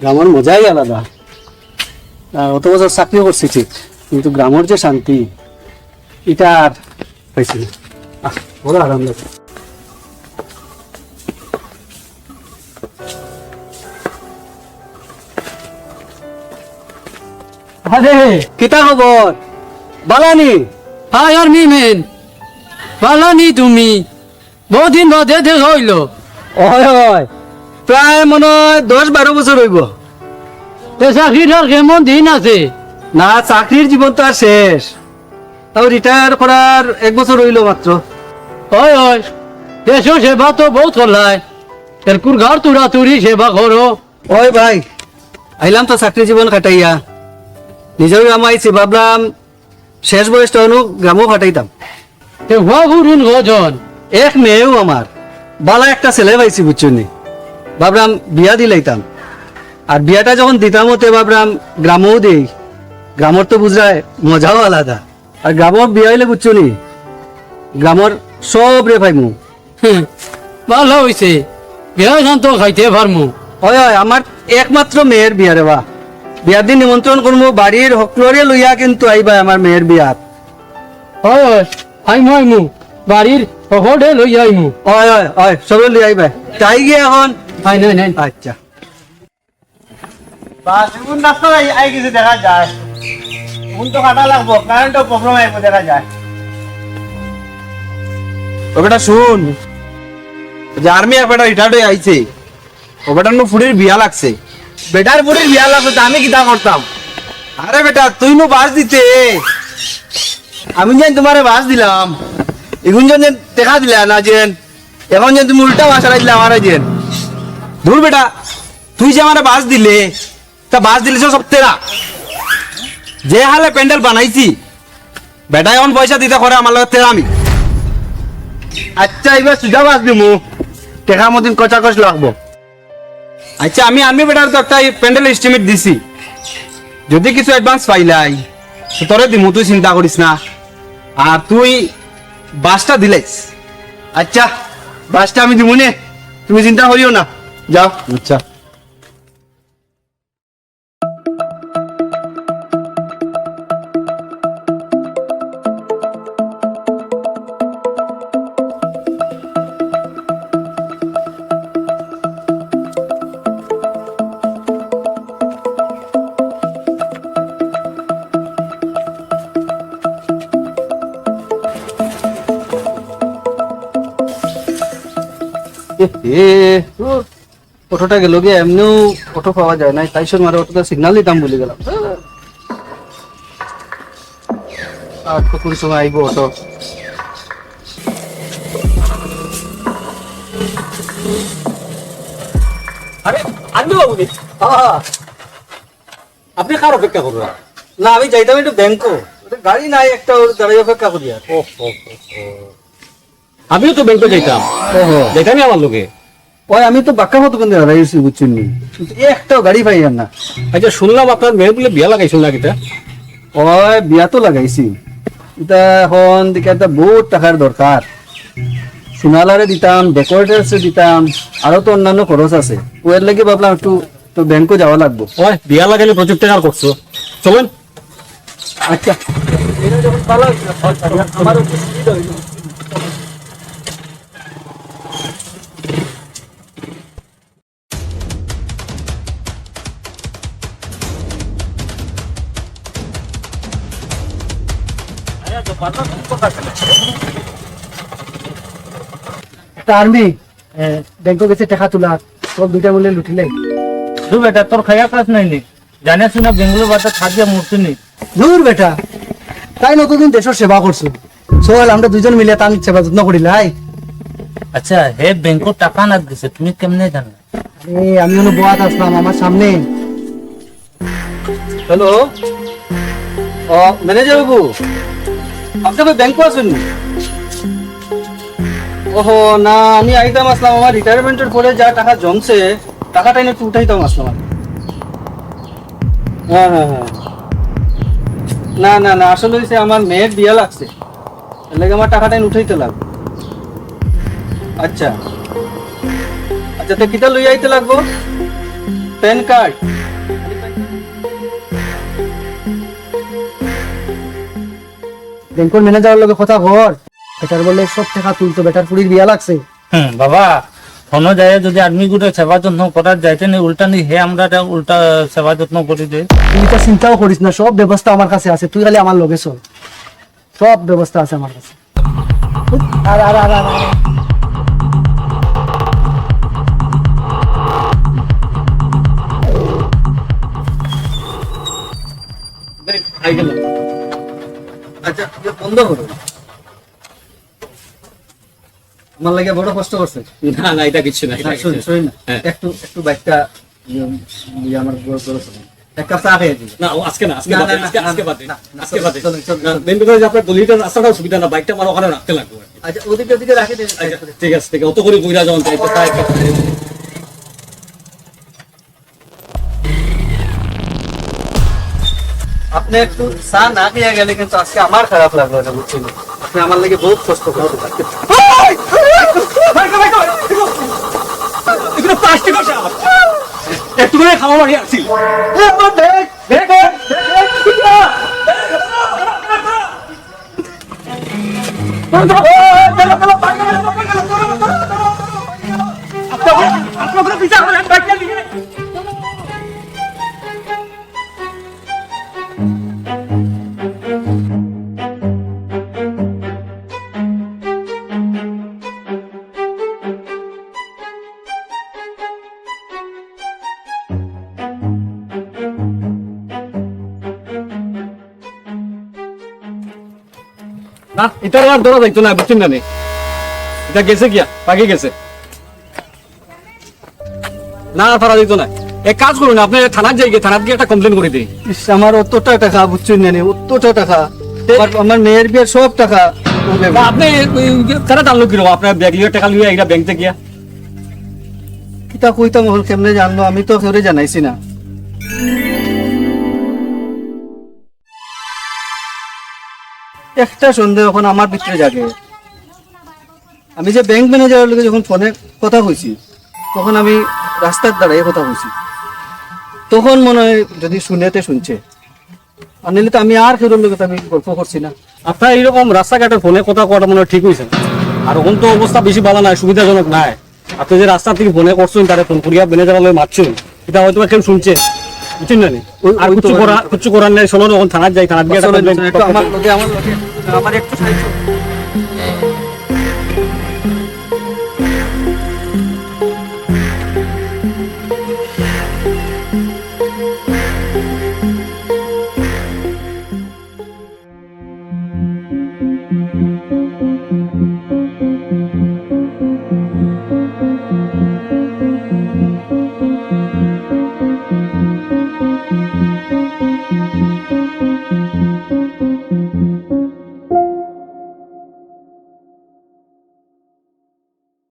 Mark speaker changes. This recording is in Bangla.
Speaker 1: গ্রামের মজাই আলাদা। অত বছর চাকরি করছি ঠিক কিন্তু গ্রামের যে শান্তি এটা আর আহ, বড় আরাম লাগে
Speaker 2: আরে
Speaker 1: কিতা খবর বালানি।
Speaker 2: হাই আর মিমেন ভালো নি তুমি। বহুদিন বাদে দেখা হইল
Speaker 1: হয় হয় প্রায় মনে হয় দশ বারো বছর হইব
Speaker 2: চাকরির আর কেমন দিন আছে?
Speaker 1: না চাকরির জীবন তো আর শেষ। তাও রিটায়ার করার এক বছর হইল মাত্র
Speaker 2: হয় হয় দেশ সেবা তো বহুত করলাই এরকুর ঘর তুড়া তুড়ি সেবা করো
Speaker 1: ওই ভাই। আইলাম তো চাকরি জীবন কাটাইয়া। নিজেও আমাইছি ভাবলাম শেষ বয়সটা অনু গ্রামও ফাটাইতাম।
Speaker 2: তে হুয়া গুরুন গজন।
Speaker 1: এক মেয়েও আমার বালা একটা ছেলে পাইছি বুঝছনি। ভাবলাম বিয়া দিলাইতাম আর বিয়াটা যখন দিতাম হতে ভাবলাম গ্রামও দেই। গ্রামর তো বুঝরায় মজাও আলাদা। আর গ্রামর বিয়া হইলে বুঝছনি গ্রামর সব রে
Speaker 2: হুম, ভালো হইছে। বিয়া শান্ত খাইতে পারমু।
Speaker 1: হয় হয় আমার একমাত্র মেয়ের বিয়া রে বা। বিয়ার দিন নিমন্ত্রণ করব বাড়ির হকলরে লইয়া কিন্তু আইবা আমার মেয়ের বিয়াত
Speaker 2: হয় হয় আইমু আইমু বাড়ির সকলে লই আইমু।
Speaker 1: হয় হয় হয় সবে লই আইবা তাই গিয়ে এখন?
Speaker 2: আই নাই নাই।
Speaker 1: আচ্ছা।
Speaker 3: বাস রাস্তা আই কিছু দেখা যায়। এমন তো কাটা লাগবো কারেন্টও প্রবলেম আইব দেখা যায়।
Speaker 4: ও বেটা শুন যে আর্মি এক বেটা রিটায়ার্ড হয়ে আইছে ও বেটার ফুড়ির বিয়া লাগছে।
Speaker 3: বেটার বুড়ির বিয়া লাগতো তা আমি কিতা করতাম?
Speaker 4: আরে বেটা তুই নো বাস দিতে।
Speaker 3: আমি যেন তোমারে বাস দিলাম। এগুন যেন দেখা দিলা না যেন। এখন যেন তুমি উল্টা বাস দিলা আমার যেন।
Speaker 4: দূর বেটা তুই যে আমার বাস দিলে তা বাস দিলে সব তেরা। যে হালে প্যান্ডেল বানাইছি বেটা এখন পয়সা দিতে করে আমার লগে তেরা আমি
Speaker 3: আচ্ছা এবার সুজা বাস দিমু। টেকা মতন কচা কচ লাগবো।
Speaker 4: আচ্ছা আমি আমি বেটার তো একটা প্যান্ডেল এস্টিমেট দিছি। যদি কিছু অ্যাডভান্স পাইলাই তো তোরে দিমু, তুই চিন্তা করিস না। আর তুই বাসটা দিলাইস।
Speaker 3: আচ্ছা বাসটা আমি দিমু নে, তুমি চিন্তা করিও না। যাও।
Speaker 4: আচ্ছা।
Speaker 1: এ অটোটা গেল গিয়ে এমনিও অটো পাওয়া যায় না তাই সঙ্গে অটোটা সিগনাল দিতাম বলে গেলাম। আর কোন সময় আইব অটো।
Speaker 5: আরে আনবি বাবু আপনি কার অপেক্ষা করবেন
Speaker 1: না আমি যাইতাম একটু ব্যাংকো গাড়ি নাই একটা দাঁড়াই অপেক্ষা করি আর
Speaker 5: আমিও তো ব্যাংকে যাইতাম। যাইতামই আমার লোকে
Speaker 1: ওই আমি তো বাক্কা মতো কিন্তু দাঁড়াইছি বুঝছেন নি? একটাও গাড়ি পাই না।
Speaker 5: আচ্ছা শুনলাম আপনার মেয়ে বলে বিয়া লাগাইছিল না কিতা
Speaker 1: ওই বিয়া তো লাগাইছি। এটা এখন দিকে একটা বহুত টাকার দরকার। সোনালারে দিতাম ডেকোরেটার্সে দিতাম আরও তো অন্যান্য খরচ আছে। ওয়ের লাগে ভাবলাম একটু তো ব্যাংকও যাওয়া লাগবো।
Speaker 5: ওই বিয়া লাগাইলে প্রচুর টাকা করছ চলেন।
Speaker 1: আচ্ছা। আর্মি ব্যাংকে গেছে টাকা তোলা সব দুইটা মিলে লুটিলে
Speaker 3: দু বেটা তোর খাইয়া কাজ নাই নি। জানিস না বেঙ্গলোর বাজার থাকিয়া মূর্তি নেই
Speaker 1: দূর বেটা তাই নতুন দেশের সেবা করছ চল আমরা দুজন মিলে তার সেবা যত্ন করিলাই
Speaker 3: আচ্ছা হে টাকা না দিছে তুমি কেমনে জানো?
Speaker 1: আরে আমি হলো বোয়াত আসলাম আমার সামনে। হ্যালো ও ম্যানেজার বাবু? আপনি কই ব্যাংক আছেন ওহো, না, আমি আইতাম আসলাম, আমার রিটায়ারমেন্টের পরে যা টাকা জমছে, টাকাটা একটু উঠাইতাম আসলাম আমি। হ্যাঁ হ্যাঁ হ্যাঁ। না না না, আসলে হইছে আমার মেয়ের বিয়া লাগছে। এর আমার টাকাটা এনে উঠাইতে লাগবে। আচ্ছা। আচ্ছা তো কিটা লই আইতে লাগবো? PAN card. ব্যাংকের ম্যানেজারের লগে কথা কর। বেটার বলে সব টাকা তুলতো বেটার পুরীর বিয়া লাগছে।
Speaker 6: হুম বাবা হন যায় যদি আদমি গুটে সেবা যত্ন করার যাইতে নি উল্টা নি হে আমরা উল্টা সেবা যত্ন করি দে
Speaker 1: তুই তো চিন্তাও করিস না সব ব্যবস্থা আমার কাছে আছে তুই খালি আমার লগে চল। সব ব্যবস্থা আছে আমার কাছে। আর আর আর আর। বন্ধ করো আমার লাগে বড় কষ্ট করছে
Speaker 5: না না এটা কিছু না
Speaker 1: শুন, শুন
Speaker 5: হ্যাঁ।
Speaker 1: একটু একটু বাইকটা ইয়ে, আমার বড় বড়। এক কাপ চা খেয়ে
Speaker 5: না আজকে না আজকে
Speaker 1: না,
Speaker 5: বাদে
Speaker 1: না,
Speaker 5: আজকে আজকে বাদে
Speaker 1: না, না,
Speaker 5: আজকে বাদে
Speaker 1: চল, চল,
Speaker 5: না
Speaker 1: চল।
Speaker 5: মেন কথা আপনার গলিটার রাস্তাটাও সুবিধা না বাইকটা আমার ওখানে রাখতে লাগবে আর কি।
Speaker 1: আচ্ছা ওদিকে ওদিকে রাখে
Speaker 5: আচ্ছা, ঠিক আছে ঠিক আছে অত করে কইরা যখন
Speaker 1: আপনি একটু চা না খেয়ে গেলে কিন্তু আজকে আমার খারাপ লাগল এটা বুঝছেন? আপনি আমার লাগে বহুত কষ্ট করছেন
Speaker 5: এগুলো প্লাস্টিকের সাপ। একটু করে খাওয়া মারি আসছিল। আপনার আপনার আসছি না এটা আর ধরা যাইতো না বুঝছেন না এটা গেছে পাকে গেছে। না পারা যাইতো না। এক কাজ করুন আপনি থানার যাই গিয়ে থানার গিয়ে একটা কমপ্লেন করে দিই।
Speaker 1: আমার অতটা টাকা বুঝছেন না অতটা টাকা। আমার- মেয়ের বিয়ের সব টাকা
Speaker 5: আপনি তারা জানলো কীরকম? আপনার ব্যাগ লিয়ে টাকা লিয়ে এটা ব্যাংকে গিয়া?
Speaker 1: কিতা কইতাম হল কেমনে জানলো? আমি তো জানাইছি না। একটা সন্দেহ এখন আমার ভিতরে জাগে। আমি যে ব্যাংক ম্যানেজারের লগে যখন ফোনে কথা কইছি, তখন আমি রাস্তার দ্বারাই কথা কইছি। তখন মনে হয় যদি শুনেতে শুনছে, আর নিলে তো আমি আর কেউর লগে তো আমি গল্প করছি না।
Speaker 5: আপনার এইরকম রাস্তাঘাটের ফোনে কথা কওয়াটা মনে হয় ঠিক হয়েছে আর ওখান তো অবস্থা বেশি ভালো নাই, সুবিধাজনক নাই। আপনি যে রাস্তা থেকে ফোনে করছেন, তারা ফোন করিয়া ম্যানেজার লয়ে মারছেন, এটা হয়তো কেউ শুনছে। বুঝছেন না আর কিছু করা কিছু করার নেই শোনো যখন থানার যাই থানার গিয়ে
Speaker 1: আমার
Speaker 5: হবে।
Speaker 1: আমার লগে আমার একটু সাহায্য